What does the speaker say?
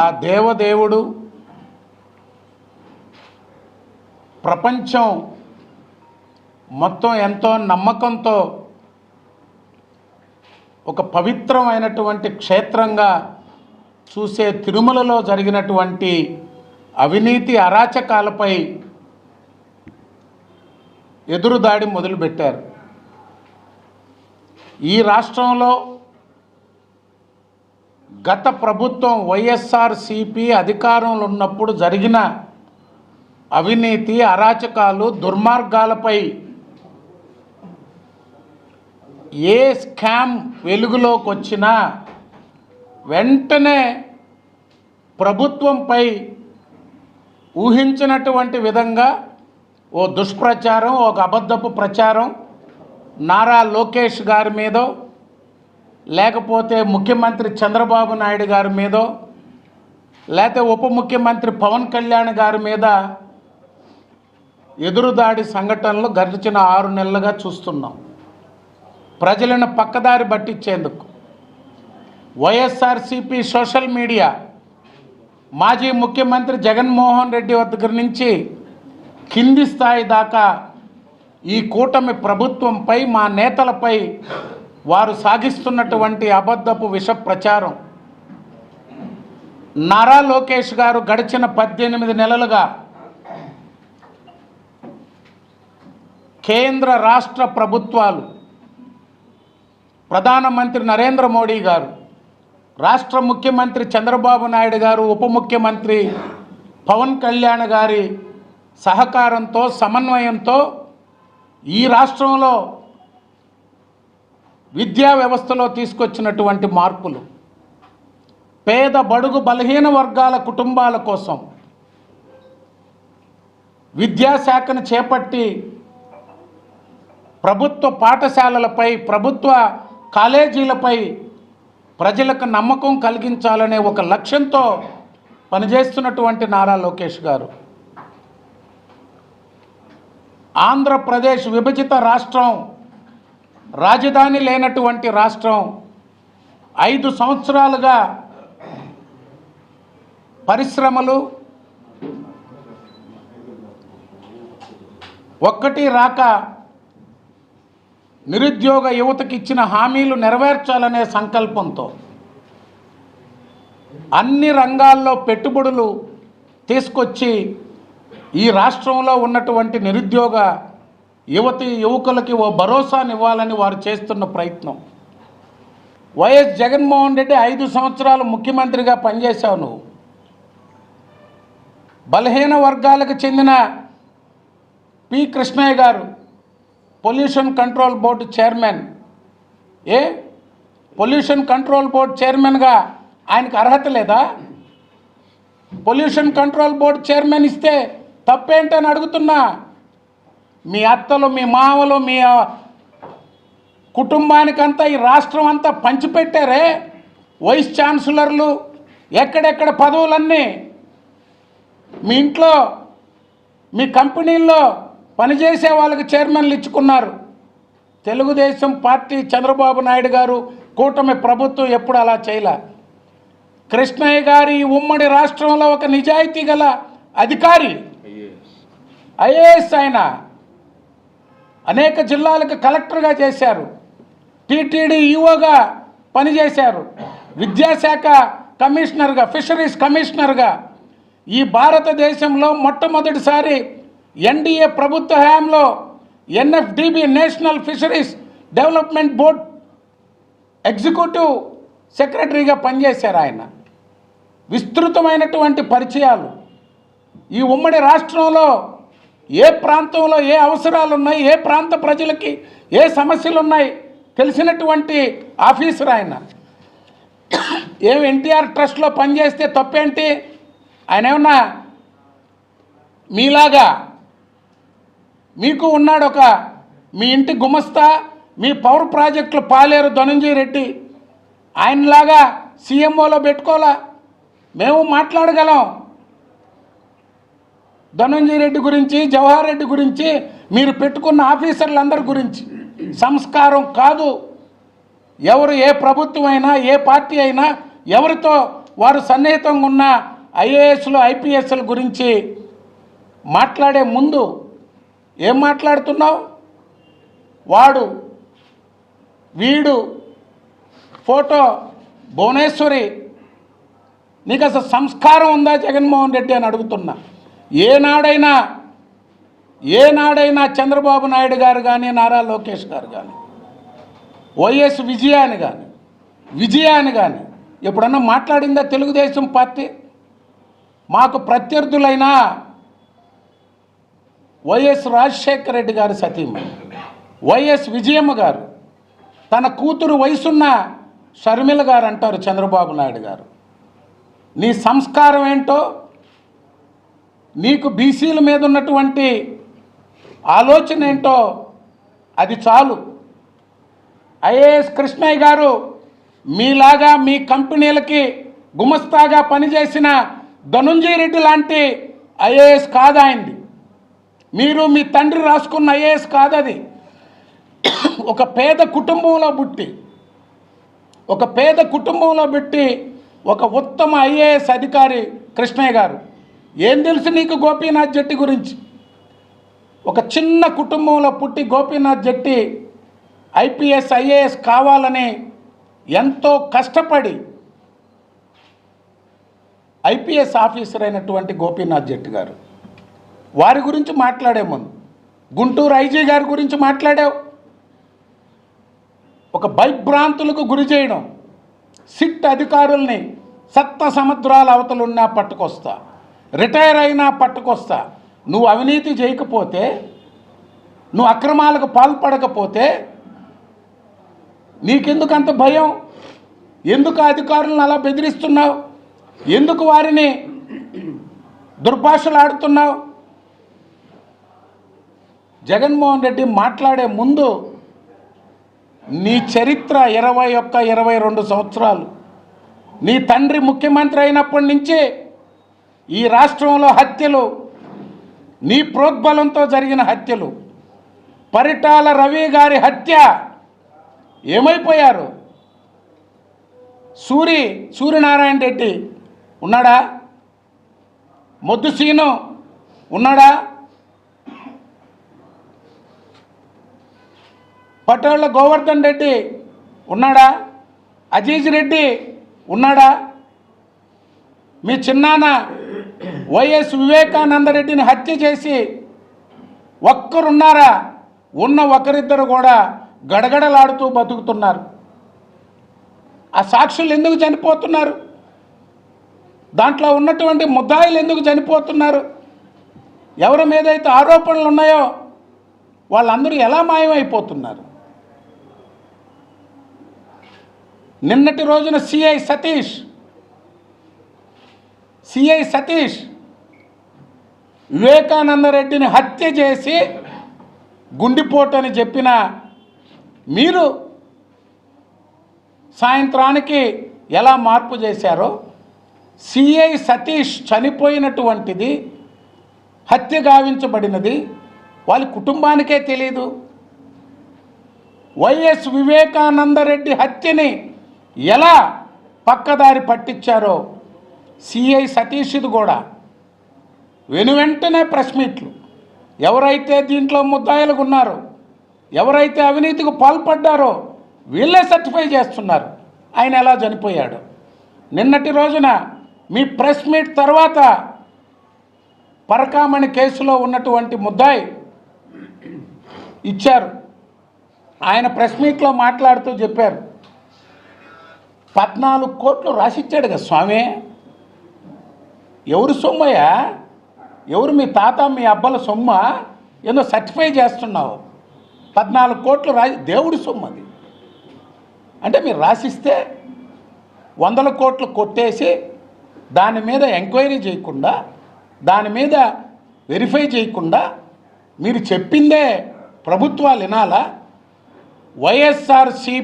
ఆ దేవదేవుడు ప్రపంచం మొత్తం ఎంతో నమ్మకంతో ఒక పవిత్రమైనటువంటి క్షేత్రంగా చూసే తిరుమలలో జరిగినటువంటి అవినీతి అరాచకాలపై ఎదురుదాడి మొదలుపెట్టారు. ఈ రాష్ట్రంలో గత ప్రభుత్వం వైఎస్ఆర్ సిపి అధికారంలో ఉన్నప్పుడు జరిగిన అవినీతి అరాచకాలు దుర్మార్గాలపై ఏ స్కామ్ వెలుగులోకి వచ్చినా వెంటనే ప్రభుత్వంపై ఊహించినటువంటి విధంగా ఓ దుష్ప్రచారం ఒక అబద్ధపు ప్రచారం నారా లోకేష్ గారి మీదో లేకపోతే ముఖ్యమంత్రి చంద్రబాబు నాయుడు గారి మీదో లేకపోతే ఉప ముఖ్యమంత్రి పవన్ కళ్యాణ్ గారి మీద ఎదురుదాడి సంఘటనలు గడిచిన ఆరు నెలలుగా చూస్తున్నాం. ప్రజలను పక్కదారి పట్టించేందుకు. వైఎస్ఆర్సిపి సోషల్ మీడియా మాజీ ముఖ్యమంత్రి జగన్మోహన్ రెడ్డి దగ్గర నుంచి కింది స్థాయి దాకా ఈ కూటమి ప్రభుత్వంపై మా నేతలపై వారు సాగిస్తున్నటువంటి అబద్ధపు విష ప్రచారం నారా లోకేష్ గారు గడిచిన పద్దెనిమిది నెలలుగా కేంద్ర రాష్ట్ర ప్రభుత్వాలు ప్రధానమంత్రి నరేంద్ర మోడీ గారు రాష్ట్ర ముఖ్యమంత్రి చంద్రబాబు నాయుడు గారు ఉప ముఖ్యమంత్రి పవన్ కళ్యాణ్ గారి సహకారంతో సమన్వయంతో ఈ రాష్ట్రంలో విద్యా వ్యవస్థలో తీసుకొచ్చినటువంటి మార్పులు పేద బడుగు బలహీన వర్గాల కుటుంబాల కోసం విద్యాశాఖను చేపట్టి ప్రభుత్వ పాఠశాలలపై ప్రభుత్వ కాలేజీలపై ప్రజలకు నమ్మకం కలిగించాలనే ఒక లక్ష్యంతో పనిచేస్తున్నటువంటి నారా లోకేష్ గారు. ఆంధ్రప్రదేశ్ విభజిత రాష్ట్రం రాజధాని లేనటువంటి రాష్ట్రం ఐదు సంవత్సరాలుగా పరిశ్రమలు ఒక్కటి రాక నిరుద్యోగ యువతకి ఇచ్చిన హామీలు నెరవేర్చాలనే సంకల్పంతో అన్ని రంగాల్లో పెట్టుబడులు తీసుకొచ్చి ఈ రాష్ట్రంలో ఉన్నటువంటి నిరుద్యోగ యువతి యువకులకి ఓ భరోసానివ్వాలని వారు చేస్తున్న ప్రయత్నం. వైఎస్ జగన్మోహన్ రెడ్డి ఐదు సంవత్సరాలు ముఖ్యమంత్రిగా పనిచేశావు నువ్వు బలహీన వర్గాలకు చెందిన పి కృష్ణయ్య గారు పొల్యూషన్ కంట్రోల్ బోర్డు చైర్మన్. ఏ? పొల్యూషన్ కంట్రోల్ బోర్డు చైర్మన్గా ఆయనకు అర్హత లేదా? పొల్యూషన్ కంట్రోల్ బోర్డు చైర్మన్ ఇస్తే తప్పేంటని అడుగుతున్నా. మీ అత్తలు మీ మామలు మీ కుటుంబానికంతా ఈ రాష్ట్రం అంతా పంచిపెట్టారే? వైస్ ఛాన్సలర్లు ఎక్కడెక్కడ పదవులన్నీ? మీ ఇంట్లో మీ కంపెనీల్లో పనిచేసే వాళ్ళకి చైర్మన్లు ఇచ్చుకున్నారు. తెలుగుదేశం పార్టీ చంద్రబాబు నాయుడు గారు కూటమి ప్రభుత్వం ఎప్పుడు అలా చేయలే. కృష్ణయ్య గారి ఉమ్మడి రాష్ట్రంలో ఒక నిజాయితీ గల అధికారి. ఐఏఎస్ ఆయన. అనేక జిల్లాలకు కలెక్టర్గా చేశారు. టీటీడీ ఈఓగా పనిచేశారు. విద్యాశాఖ కమిషనర్గా ఫిషరీస్ కమిషనర్గా. ఈ భారతదేశంలో మొట్టమొదటిసారి ఎన్డీఏ ప్రభుత్వ హయాంలో NFDB national fisheries development board executive సెక్రటరీగా పనిచేశారు ఆయన. విస్తృతమైనటువంటి పరిచయాలు. ఈ ఉమ్మడి రాష్ట్రంలో ఏ ప్రాంతంలో ఏ అవసరాలు ఉన్నాయి ఏ ప్రాంత ప్రజలకి ఏ సమస్యలు ఉన్నాయి తెలిసినటువంటి ఆఫీసర్ ఆయన. ఏం ఎన్టీఆర్ ట్రస్ట్లో పనిచేస్తే తప్పేంటి? ఆయన ఏమన్నా మీలాగా మీకు ఉన్నాడు ఒక మీ ఇంటి గుమస్తా మీ పవర్ ప్రాజెక్టులు పాలేరు ధనంజయ రెడ్డి. ఆయనలాగా సీఎంఓలో పెట్టుకోవాలా? మేము మాట్లాడగలం. ధనంజయ రెడ్డి గురించి జవహర్ రెడ్డి గురించి మీరు పెట్టుకున్న ఆఫీసర్లందరి గురించి. సంస్కారం కాదు. ఎవరు ఏ ప్రభుత్వం అయినా ఏ పార్టీ అయినా ఎవరితో వారు సన్నిహితంగా ఉన్న ఐఏఎస్లు ఐపీఎస్ల గురించి మాట్లాడే ముందు ఏం మాట్లాడుతున్నావు? వాడు వీడు ఫోటో భువనేశ్వరి నీకు అసలు సంస్కారం ఉందా జగన్మోహన్ రెడ్డి అని అడుగుతున్నా. ఏనాడైనా ఏనాడైనా చంద్రబాబు నాయుడు గారు కానీ నారా లోకేష్ గారు కానీ వైఎస్ విజయాన్ని కానీ విజయాన్ని కానీ ఎప్పుడన్నా మాట్లాడిందా తెలుగుదేశం పార్టీ? మాకు ప్రత్యర్థులైన వైఎస్ రాజశేఖర రెడ్డి గారి సతీమణి వైఎస్ విజయమ్మ గారు తన కూతురు వయసున్న షర్మిల గారు అంటారు చంద్రబాబు నాయుడు గారు. నీ సంస్కారం ఏంటో నీకు బీసీల మీద ఉన్నటువంటి ఆలోచన ఏంటో అది చాలు. ఐఏఎస్ కృష్ణయ్య గారు మీలాగా మీ కంపెనీలకి గుమస్తాగా పనిచేసిన ధనుంజయ రెడ్డి లాంటి ఐఏఎస్ కాదు ఆయనది మీరు మీ తండ్రి రాసుకున్న ఐఏఎస్ కాదు అది ఒక పేద కుటుంబంలో పుట్టి ఒక పేద కుటుంబంలో పెట్టి ఒక ఉత్తమ ఐఏఎస్ అధికారి కృష్ణయ్య గారు. ఏం తెలుసు నీకు గోపీనాథ్ జట్టి గురించి? ఒక చిన్న కుటుంబంలో పుట్టి గోపీనాథ్ జట్టి ఐపీఎస్ ఐఏఎస్ కావాలని ఎంతో కష్టపడి ఐపీఎస్ ఆఫీసర్ అయినటువంటి గోపీనాథ్ జట్టి గారు. వారి గురించి మాట్లాడే ముందు గుంటూరు ఐజీ గారి గురించి మాట్లాడావు. ఒక భయభ్రాంతులకు గురి చేయడం సిట్ అధికారుల్ని సప్త సముద్రాల అవతలున్నా పట్టుకొస్తా. రిటైర్ అయినా పట్టుకొస్తా. నువ్వు అవినీతి చేయకపోతే నువ్వు అక్రమాలకు పాల్పడకపోతే నీకెందుకు అంత భయం? ఎందుకు అధికారులను అలా బెదిరిస్తున్నావు? ఎందుకు వారిని దుర్భాషలు ఆడుతున్నావు జగన్మోహన్ రెడ్డి మాట్లాడే ముందు నీ చరిత్ర ఇరవై ఒక్క ఇరవై రెండు సంవత్సరాలు. నీ తండ్రి ముఖ్యమంత్రి అయినప్పటి నుంచి ఈ రాష్ట్రంలో హత్యలు నీ ప్రోద్బలంతో జరిగిన హత్యలు పరిటాల రవి గారి హత్య ఏమైపోయారు? సూరి సూర్యనారాయణ రెడ్డి ఉన్నాడా? మొద్దు సీను ఉన్నాడా? పటోళ్ళ గోవర్ధన్ రెడ్డి ఉన్నాడా? అజీజ్ రెడ్డి ఉన్నాడా? మీ చిన్నాన్న వైఎస్ వివేకానంద రెడ్డిని హత్య చేసి ఒక్కరున్నారా? ఉన్న ఒకరిద్దరు కూడా గడగడలాడుతూ బతుకుతున్నారు. ఆ సాక్షులు ఎందుకు చనిపోతున్నారు? దాంట్లో ఉన్నటువంటి ముద్దాయిలు ఎందుకు చనిపోతున్నారు? ఎవరి మీద అయితే ఆరోపణలు ఉన్నాయో వాళ్ళందరూ ఎలా మాయమైపోతున్నారు? నిన్నటి రోజున సిఐ సతీష్ సిఐ సతీష్ వివేకానంద రెడ్డిని హత్య చేసి గుండిపోటని అని చెప్పిన మీరు సాయంత్రానికి ఎలా మార్పు చేశారో సిఐ సతీష్ చనిపోయినటువంటిది హత్య గావించబడినది వాళ్ళ కుటుంబానికే తెలియదు వైఎస్ వివేకానందరెడ్డి హత్యని ఎలా పక్కదారి పట్టించారో సిఐ సతీష్ది కూడా వెను వెంటనే ప్రెస్ మీట్లు ఎవరైతే దీంట్లో ముద్దాయిలకు ఉన్నారో ఎవరైతే అవినీతికి పాల్పడ్డారో వీళ్ళే సర్టిఫై చేస్తున్నారు. ఆయన ఎలా చనిపోయాడు? నిన్నటి రోజున మీ ప్రెస్ మీట్ తర్వాత పరకామణి కేసులో ఉన్నటువంటి ముద్దాయి ఇచ్చారు. ఆయన ప్రెస్ మీట్లో మాట్లాడుతూ చెప్పారు. పద్నాలుగు కోట్లు రాసిచ్చాడు కదా స్వామి. ఎవరు సొమ్మయ్యా? ఎవరు మీ తాత మీ అబ్బల సొమ్మ ఏదో సర్టిఫై చేస్తున్నావు. పద్నాలుగు కోట్లు రాసి దేవుడి సొమ్ము అది. అంటే మీరు రాసిస్తే వందల కోట్లు కొట్టేసి దాని మీద ఎంక్వైరీ చేయకుండా దాని మీద వెరిఫై చేయకుండా మీరు చెప్పిందే ప్రభుత్వాలు వినాలా? వైఎస్ఆర్సి